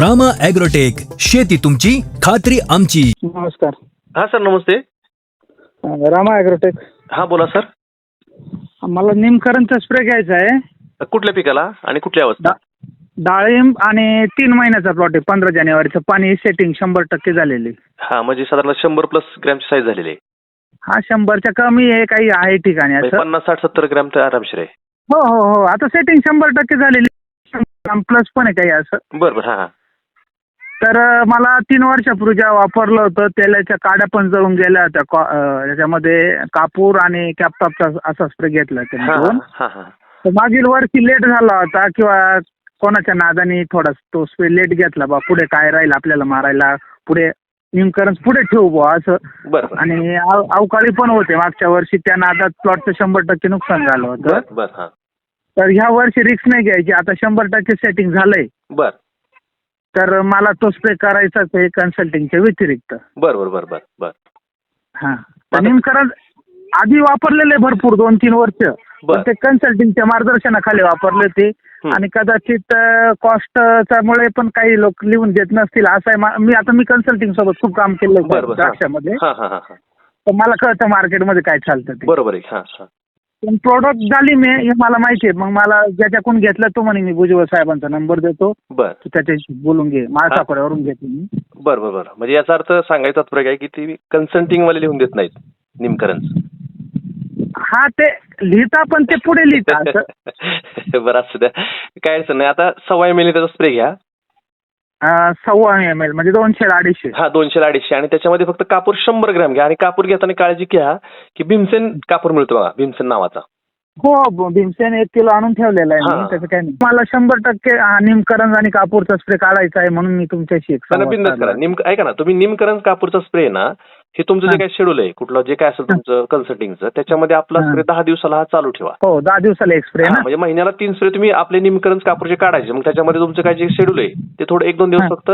Rama agrotech शेती तुमची खात्री आमची. नमस्कार. हा सर नमस्ते. अं, रामा ॲग्रोटेक. हा बोला सर. मला निमकरणचा स्प्रे घ्यायचा आहे. कुठल्या पिकाला आणि कुठल्या अवस्था डाळिंब आणि तीन महिन्याचा प्लॉट आहे पंधरा जानेवारीचं. पाणी सेटिंग शंभर टक्के झालेली. हा म्हणजे साधारण शंभर प्लस ग्रॅमची साईज झालेली आहे. हा शंभरच्या कमी आहे काही आहे ठिकाणी म्हणजे असं पन्नास साठ सत्तर ग्रॅम तर आरामशीर आहे. हो हो हो. आता सेटिंग शंभर टक्के झालेली. प्लस पण आहे काही असं. बरं बरं. हा हा. तर मला तीन वर्षापूर्वी जेव्हा वापरलं होतं तेलाच्या काड्या पण जळून गेल्या होत्या. कॉ- त्याच्यामध्ये कापूर आणि कॅपटॉपचा असा स्प्रे घेतला हा हा हा हा. तर मागील वर्षी लेट झाला होता किंवा कोणाच्या नादानी थोडा तो स्प्रे लेट घेतला बा. पुढे काय राहील आपल्याला मारायला? पुढे इन्करन्स पुढे ठेवू बुवा असं. बरं बरं. आणि अव- अवकाळी पण होते मागच्या वर्षी. त्या नादात प्लॉटचं शंभर टक्के नुकसान झालं होतं. बरं बरं हा. तर ह्या वर्षी रिक्स नाही घ्यायची. आता शंभर टक्के सेटिंग झालंय. बरं. तर मला तो स्प्रे करायचाच आहे कन्सल्टिंगच्या व्यतिरिक्त. बरं बरं बरं बरं बरं. हा. तर निमकरण आधी वापरलेले भरपूर दोन तीन वर्ष. पण ते कन्सल्टिंगच्या मार्गदर्शनाखाली वापरले ते. आणि कदाचित कॉस्टच्या मुळे पण काही लोक लिहून देत नसतील. असं आहे मा- आता मी कन्सल्टिंग सोबत खूप काम केलं. द्राक्षामध्ये. तर मला कळतं मार्केटमध्ये काय चालतं ते. बरोबर आहे. पण प्रोडक्ट झाली मी हे मला माहिती आहे. मग मला ज्याच्याकडून घेतलं तो म्हणे मी भुजबळ साहेबांचा नंबर देतो. बरं. तू त्याच्याशी बोलून घे. माळसापड्यावरून घेतो मी. बरं बरं बरं. म्हणजे याचा अर्थ सांगायचा तात्पर्य काय की ती कन्सल्टिंग वाले लिहून देत नाहीत निमकरंज. हा ते लिहिता पण ते पुढे लिहिता असं. बरं असू द्या. काय अडचण नाही. आता सव्वा एम एल त्याचा स्प्रे घ्या. सव्वा एम एल म्हणजे दोनशे अडीचशे. हा दोनशे अडीचशे. आणि त्याच्यामध्ये फक्त कापूर शंभर ग्रॅम घ्या. आणि कापूर घेताना काळजी घ्या की भीमसेन कापूर मिळतो बघा भीमसेन नावाचा. हो भीमसेन एक किलो आणून ठेवलेला आहे त्याचं काय नाही. मला शंभर टक्के हा, निमकरंज आणि कापूरचा स्प्रे काढायचा आहे म्हणून मी तुमच्याशी. करा. निम ऐका ना तुम्ही निमकरण कापूरचा स्प्रे ना हे तुमचं जे हा. काय शेड्यूल आहे कुठलं जे काय असेल तुमचं कन्सल्टिंगचं त्याच्यामध्ये आपला. स्प्रे दहा दिवसाला हा चालू ठेवा हो दहा दिवसाला एक स्प्रे म्हणजे महिन्याला तीन स्प्रे तुम्ही आपले निमकरण कापूरचे काढायचे मग त्याच्यामध्ये तुमचं काय जे शेड्यूल आहे ते थोडं एक दोन दिवस. फक्त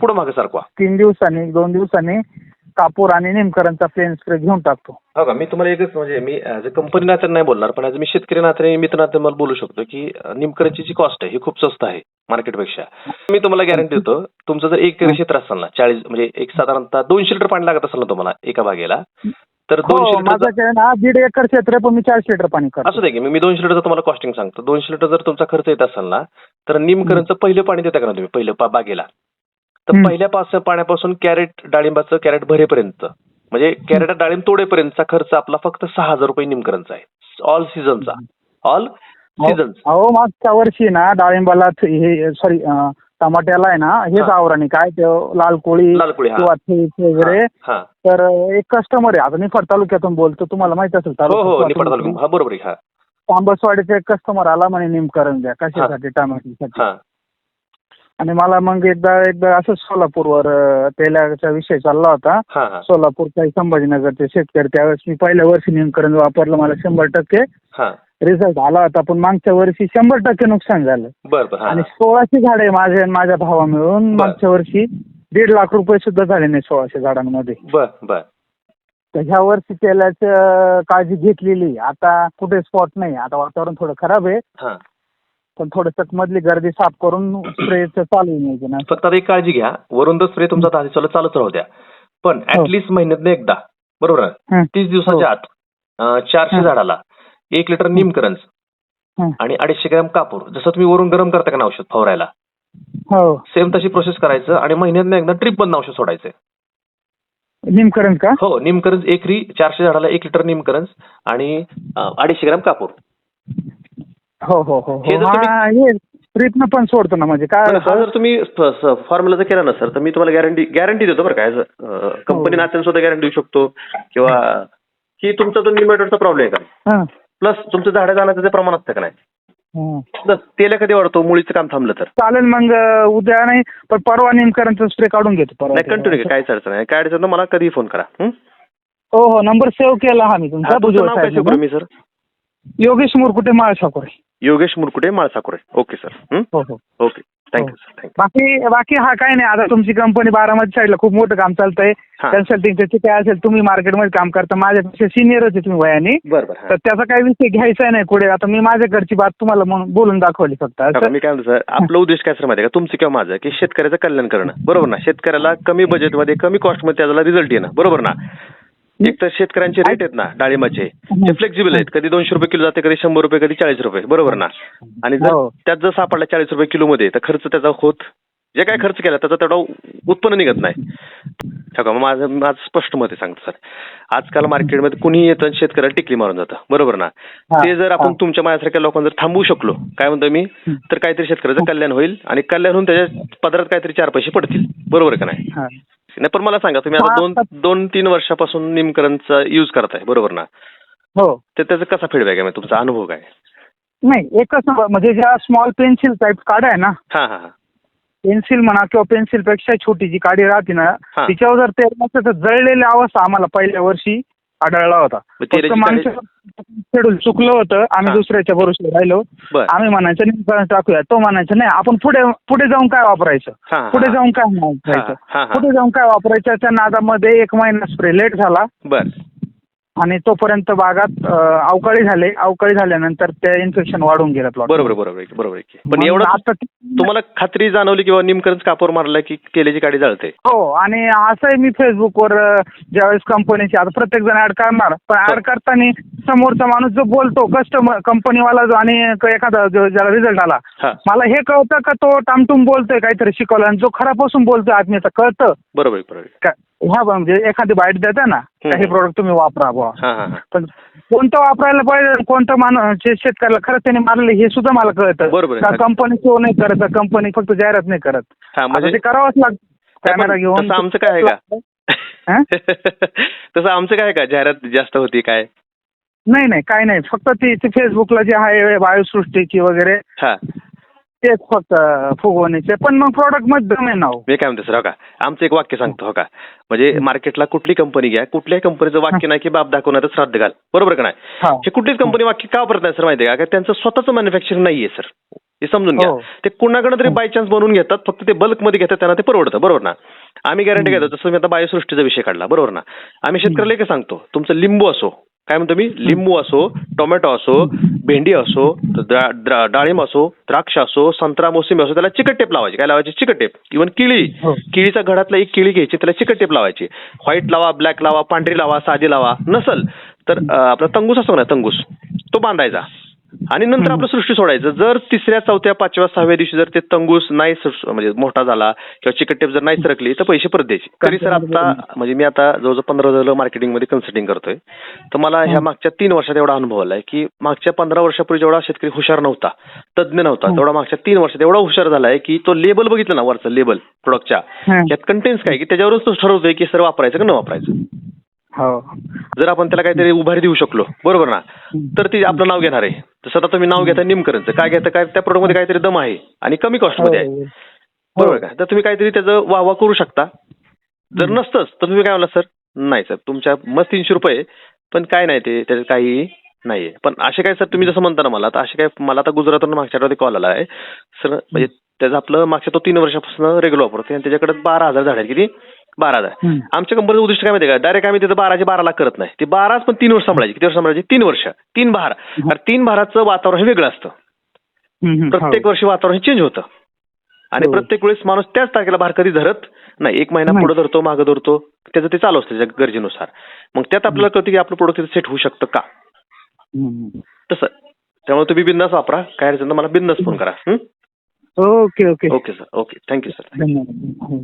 पुढे मागे सारखवा तीन दिवसांनी दोन दिवसांनी कापूर आणि निमकरणचा प्लेन स्प्रे घेऊन टाकतो. हो का? मी तुम्हाला एकच म्हणजे मी ऍज अ कंपनी नात्याने नाही बोलणार पण ऍज मी शेतकरी नात्याने मित्र नात्याने मला बोलू शकतो की निमकरंची जी कॉस्ट आहे ही खूप स्वस्त आहे मार्केटपेक्षा मी तुम्हाला गॅरंटी देतो तुमचं जर एक एकर क्षेत्र असेल ना चाळीस म्हणजे एक साधारणतः दोनशे लिटर पाणी लागत असेल ना तुम्हाला एका बागेला तर हो दोनशे लिटर माझं काय ना दीड एकर क्षेत्र आहे, पण मी चाळीस लिटर पाणी करतो. असू दे की मी मी दोनशे लिटरचं तुम्हाला कॉस्टिंग सांगतो. दोनशे लिटर जर तुमचा खर्च येत असेल ना तर निमकरणचं पहिलं पाणी देता का ना तुम्ही पहिलं पा- बागेला? तर. पहिल्या पास पाण्यापासून कॅरेट डाळिंबाचं कॅरेट भरेपर्यंत म्हणजे कॅरेट डाळिंब तोडेपर्यंतचा खर्च आपला फक्त सहा हजार रुपये निमकरणचा आहे. ऑल सीझनचा ऑल सीझन अहो मागच्या वर्षी ना डाळिंबाला हे सॉरी टमाट्याला आहे ना हेच हा. आवराने काय ते लाल कोळी हा. किंवा वगैरे. तर एक कस्टमर आहे. आता निफाड तालुक्यातून बोलतो तुम्हाला माहीत असेल हो हो तालुका बरोबर आहे तांबसवाडीचा एक कस्टमर आला म्हणे निमकरण द्या कशासाठी टमाट्यासाठी. आणि मला मग एकदा एकदा असंच सोलापूरवर अं, तेलाचा विषय चालला होता. हा हा. सोलापूर काही संभाजीनगरचे शेतकरी त्यावेळेस मी पहिल्या वर्षी निमकरण वापरलं मला शंभर टक्के. हा. रिझल्ट आला होता पण मागच्या वर्षी शंभर टक्के नुकसान झालं. बर बर. हा आणि सोळाशे झाडे माझे आणि माझ्या भावा मिळून बर. मागच्या वर्षी दीड लाख रुपये सुद्धा झाले नाही सोळाशे झाडांमध्ये. बर बर. तर ह्या वर्षी तेलाचं काळजी घेतलेली. आता कुठे स्पॉट नाही. आता वातावरण थोडं खराब आहे. हा. पण थोडस मधली गर्दी साफ करून स्प्रेचं चालू आहे नियोजन असं. फक्त आता एक काळजी घ्या वरून तर स्प्रे तुमचा दहा दिवसाला चालूच राहू द्या पण हो. ऍटलिस्ट महिन्यातनं एकदा बरोबर ना हं. तीस दिवसाच्या आत अं, चारशे हं. झाडाला एक लिटर निमकरंज हं. आणि अडीचशे ग्रॅम कापूर जसं तुम्ही वरून गरम करता का ना औषध फवारायला हो सेम तशी प्रोसेस करायचं आणि महिन्यातनं एकदा ट्रिप बंद औषध सोडायचं निमकरण का हो निमकरंज एकरी चारशे झाडाला एक लिटर निमकरंज आणि अं, अडीचशे ग्रॅम कापूर हो हो हो हे. हो जर तुम्ही- हा हे ट्रीटनं पण सोडतो ना म्हणजे काय हा जर तुम्ही फॉर्म्युला जर केला ना सर तर मी तुम्हाला गॅरंटी गॅरंटी देतो बरं काय कंपनी. नात्याने सुद्धा गॅरंटी देऊ शकतो. किंवा की तुमचा जो निमेटरचा प्रॉब्लेम आहे का? हा, प्लस तुमचं झाडं जाण्याचं ते प्रमाण असतं का नाही? हा. प्लस तेल कधी वाढतो? मुळीचं काम थांबलं तर. चालेल मग उद्या नाही पण परवा निमकरणचा स्प्रे काढून घेतो नाही कंटिन्यू काहीच अडचण नाही. काय अडचण नाही, मला कधीही फोन करा. हं? हो हो नंबर सेव्ह केला हा मी तुमचा हा, तुमचं भुजबळ नाव काय साहेब करू मी sir Yogesh Murkute Mal Sakore Yogesh Murkute Malsakure okay sir हं? हो हो. ओके थँक्यू सर थँक्यू बाकी बाकी हा काय नाही. आता तुमची कंपनी बारामती साईडला खूप मोठं काम चालतंय. हा. कन्सल्टिंगचं काय असेल तुम्ही मार्केटमध्ये काम करता. माझ्यापेक्षा सिनियरच आहे तुम्ही वयाने. बरं बरं. तर त्याचा काही विषय घ्यायचा नाही पुढे. आता मी माझ्याकडची बात तुम्हाला म्हणून बोलून दाखवली फक्त. असं? मी काय म्हणतो सर आपला उद्देश काय सर माहिती आहे का? तुमचं किंवा माझं की शेतकऱ्याचं कल्याण करणं. बरोबर ना? शेतकऱ्याला कमी बजेटमध्ये कमी कॉस्टमध्ये त्याला रिझल्ट येणं. बरोबर ना? एक तर शेतकऱ्यांचे रेट आहेत ना डाळिंबाचे. ते फ्लेक्झिबल आहेत कधी दोनशे रुपये किलो जाते कधी शंभर रुपये कधी चाळीस रुपये. बरोबर ना? आणि जर हो. त्यात जर सापडला चाळीस रुपये किलो मध्ये तर खर्च त्याचा होत जे काय खर्च केला त्याचा तेवढा उत्पन्न निघत नाही. माझं माझं स्पष्ट मत आहे सांगतो सर. आजकाल मार्केटमध्ये कुणीही येतं शेतकऱ्याला टिकली मारून जातं. बरोबर ना? ते जर आपण. तुमच्या माझ्यासारख्या लोकांना जर थांबवू शकलो काय म्हणतो मी? तर काहीतरी शेतकऱ्याचं कल्याण होईल आणि कल्याण होऊन त्याच्या पदरात काहीतरी चार पैसे पडतील. बरोबर का नाही. नाही पण मला सांगा तुम्ही आता दोन दोन तीन वर्षापासून निमकरणचा युज करताय बरोबर ना? हो. तर त्याचा कसा फीडबॅक आहे? म्हणजे तुमचा अनुभव काय? नाही एकच म्हणजे ज्या स्मॉल पेन्सिल टाईप काड्या आहे ना हा हा. पेन्सिल म्हणा किंवा पेन्सिलपेक्षा छोटी जी काडी राहते ना हा. तिच्यावर जर तेल नसतं तर जळलेल्या अवस्था आम्हाला पहिल्या वर्षी आढळला होता. मग फक्त शेड्यूल चुकलं होतं आम्ही हा. दुसऱ्याच्या भरोश्यावर राहिलो. बर. आम्ही म्हणायचं निमकरण टाकूया. तो म्हणायचं नाही आपण पुढे पुढे जाऊन काय वापरायचं? हा, हा, पुढे हा. जाऊन काय हा, वापरायचं हा, हा. पुढे जाऊन काय वापरायचं? त्या नादामध्ये एक महिना स्प्रे लेट झाला. बर. आणि तोपर्यंत बागात अं, अवकाळी झाले. अवकाळी झाल्यानंतर ते इन्फेक्शन वाढून गेलं plot. बरोबर. बरोबर आहे, बरोबर आहे. पण एवढं आता ते- तुम्हाला खात्री जाणवली किंवा निमकरणच कापूर मारला की तेलाची गाडी जळते? हो आणि असंही मी फेसबुकवर अं, ज्यावेळेस कंपनीची आता प्रत्येक जण ऍड करणार पण ऍड करताना समोरचा माणूस जो बोलतो कस्टमर कंपनीवाला जो आणि क- एखादा जो ज्याला रिझल्ट आला. हा. मला हे कळतं का तो टामटूम बोलतोय काहीतरी शिकवलं आणि जो खरापासून बोलतोय आत्मीयता कळतं. बरोबर आहे, बरोबर आहे. का ह्या म्हणजे एखादी बाईट देता ना हे. प्रोडक्ट तुम्ही वापरा बुवा. हा पण कोणतं वापरायला पाहिजे कोणतं जे शेतकऱ्याला खरंच त्याने मारले हे सुद्धा मला कळतं. बरोबर आहे. का कंपनी शो नाही करत कंपनी फक्त जाहिरात नाही करत. हा आता म्हणजे ते करावंच लागतं. कॅमेरा पण घेऊन तसं आमचं काय आहे का? हा? तसं आमचं काय आहे का? जाहिरात जास्त होती काय? नाही नाही काय नाही. फक्त ती ती फेसबुकला जे आहे वायुसृष्टीची वगैरे हा. तेच फक्त फुगवणीचे. पण मग प्रोडक्टमध्ये दम आहे ना हो. मी काय म्हणतो सर हो का? आमचं एक वाक्य सांगतो हो का? म्हणजे मार्केटला कुठली कंपनी घ्या कुठल्याही कंपनीचं वाक्य नाही की बाप दाखवणार श्राद्ध घाल. बरोबर का नाही? हा. हे कुठलीच कंपनी वाक्य का वापरत नाही सर माहिती आहे का? त्यांचं स्वतःचं मॅन्युफॅक्चरिंग नाहीये सर. हे समजून घ्या. हो. ते कुणाकडे तरी बाय चान्स बनवून घेतात फक्त ते बल्कमध्ये घेतात त्यांना ते परवडतं. बरोबर ना? आम्ही गॅरंटी घेतो जसं मी आता बायोसृष्टीचा विषय काढला. बरोबर ना? आम्ही शेतकऱ्याला एक सांगतो तुमचं लिंबू असो. काय म्हणतो मी? लिंबू असो टोमॅटो असो भेंडी असो द्रा- डाळिंब असो द्राक्ष असो संत्रा मोसंबी असो त्याला चिकट टेप लावायची. काय लावायची? चिकट टेप इव्हन केळी. हो. केळीचा घडातला एक केळी घ्यायची त्याला चिकट टेप लावायची. व्हाईट लावा ब्लॅक लावा पांढरी लावा साधी लावा नसल. तर आपला तंगूस असतो ना तंगूस? तो बांधायचा. आणि नंतर आपलं सृष्टी सोडायचं. जर तिसऱ्या चौथ्या पाचव्या सहाव्या दिवशी जर ते तंगूस नाही म्हणजे मोठा झाला किंवा चिकट टेप जर नाही सरकली तर पैसे परत द्यायचे. तरी सर आता म्हणजे मी आता जवळजवळ पंधरा झालं मार्केटिंगमध्ये कन्सल्टिंग करतोय. तर मला ह्या मागच्या तीन वर्षात एवढा अनुभव आलाय की मागच्या पंधरा वर्षापूर्वी जेवढा शेतकरी हुशार नव्हता तज्ज्ञ नव्हता तेवढा मागच्या तीन वर्षात एवढा हुशार झालाय की तो लेबल बघितलं ना वरचं लेबल प्रोडक्टच्या. यात कंटेन्स काय की त्याच्यावरच तो ठरवतोय की सर वापरायचं का न वापरायचं. हो. जर आपण त्याला काहीतरी उभारी देऊ शकलो. बरोबर ना? तर ती आपलं नाव घेणार आहे. तसं आता तुम्ही नाव घेता निमकरणचं. काय घेता? काय त्या प्रोडक्टमध्ये काहीतरी दम आहे आणि कमी कॉस्टमध्ये आहे. बरोबर का? तर तुम्ही काहीतरी त्याचं वाहवा करू शकता. जर नसतंच तर तुम्ही काय म्हणला सर नाही सर तुमच्या मस्त तीनशे रुपये पण काय नाही ते त्याच्यात काही नाहीये. पण असे काय सर तुम्ही जसं म्हणता ना मला तर असे काय मला आता गुजरातून मागच्या आठवड्यात कॉल आला आहे. सर म्हणजे त्याचं आपलं मागच्या तो तीन वर्षापासून रेग्युलर वापरतो आणि त्याच्याकडे बारा हजार झाड आहेत. किती? बारा हजार. आमच्या कंपनीचं उद्दिष्ट काय माहिती का? डायरेक्ट आम्ही तिथं बाराचे बारा लाख करत नाही. ते बाराच पण तीन वर्ष सांभाळायची. किती वर्ष सांभाळायची? तीन वर्ष. तीन भार. तीन भाराचं वातावरण हे वेगळं असतं. हं, हं. प्रत्येक वर्षी वातावरण चेंज होतं. आणि हो. प्रत्येक वेळेस माणूस त्याच तारखेला भार कधी धरत नाही. एक महिना. पुढे धरतो मागे धरतो. त्याचं ते चालू असतं त्याच्या गरजेनुसार. मग त्यात आपल्याला कळतं की आपलं प्रोडक्ट सेट होऊ शकतं का. तसं. त्यामुळे तुम्ही बिंदास वापरा. काय अडचण मला बिंदास फोन करा? Okay okay. Okay sir. Okay. Thank you sir हं.